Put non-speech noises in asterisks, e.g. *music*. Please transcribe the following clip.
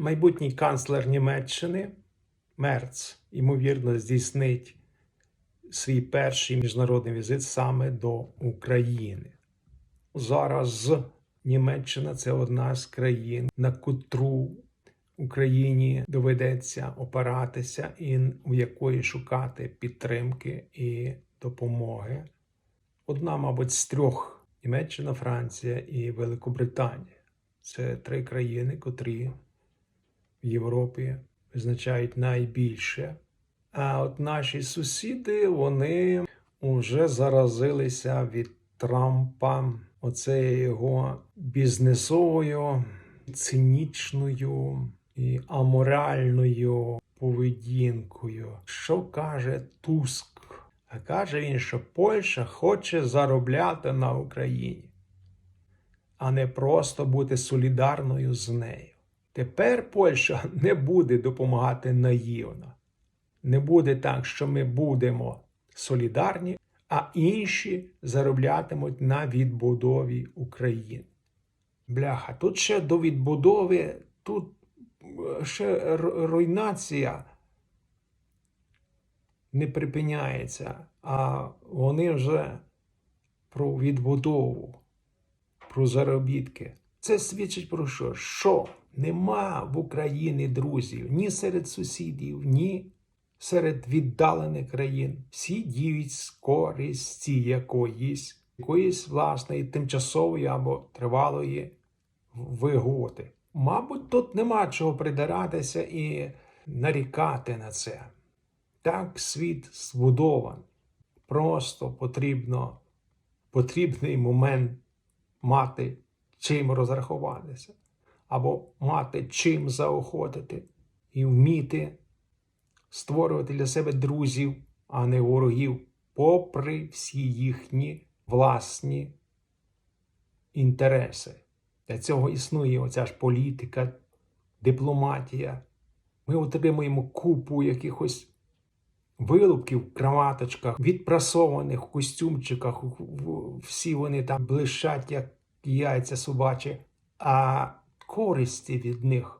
Майбутній канцлер Німеччини Мерц, ймовірно, здійснить свій перший міжнародний візит саме до України. Зараз Німеччина це одна з країн, на котру Україні доведеться опиратися і у якої шукати підтримки і допомоги. Одна, мабуть, з трьох Німеччина, Франція і Великобританія. Це три країни, котрі Європі визначають найбільше. А от наші сусіди, вони вже заразилися від Трампа оцею його бізнесовою, цинічною і аморальною поведінкою. Що каже Туск? А каже він, що Польща хоче заробляти на Україні, а не просто бути солідарною з нею. Тепер Польща *laughs* не буде допомагати наївно. Не буде так, що ми будемо солідарні, а інші зароблятимуть на відбудові України. Бляха, тут ще до відбудови, тут е, ще руйнація не припиняється, а вони вже про відбудову, про заробітки. Це свідчить про що? Що нема в Україні друзів ні серед сусідів, ні серед віддалених країн. Всі діють з користі якоїсь, якоїсь власної тимчасової або тривалої вигоди. Мабуть, тут нема чого придиратися і нарікати на це. Так світ збудований. Просто потрібно потрібний момент мати чим розрахуватися, або мати чим заохотити і вміти створювати для себе друзів, а не ворогів, попри всі їхні власні інтереси. Для цього існує оця ж політика, дипломатія. Ми отримуємо купу якихось вилупків в краваточках, відпрасованих в костюмчиках. Всі вони там блищать, як яйця собачі, а користі від них